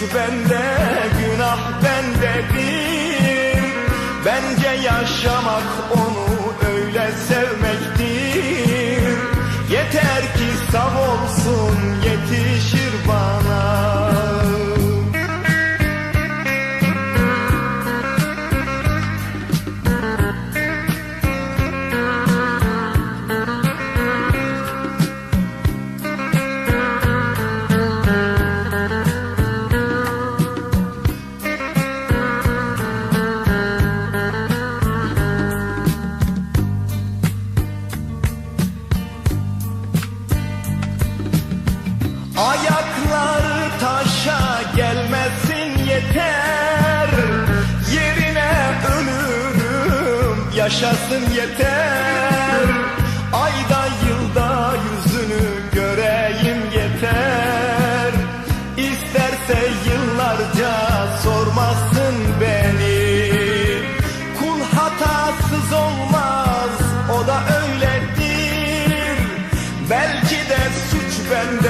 suç bende, günah bendedir. Bence yaşamak onu öyle sevmektir. Yeter ki sağ olsun yetişir Ayakları taşa gelmesin yeter. Yerine ölürüm yaşasın yeter. Ayda yılda yüzünü göreyim yeter. İsterse yıllarca sormasın beni. Kul hatasız olmaz o da öyledir. Belki de suç bende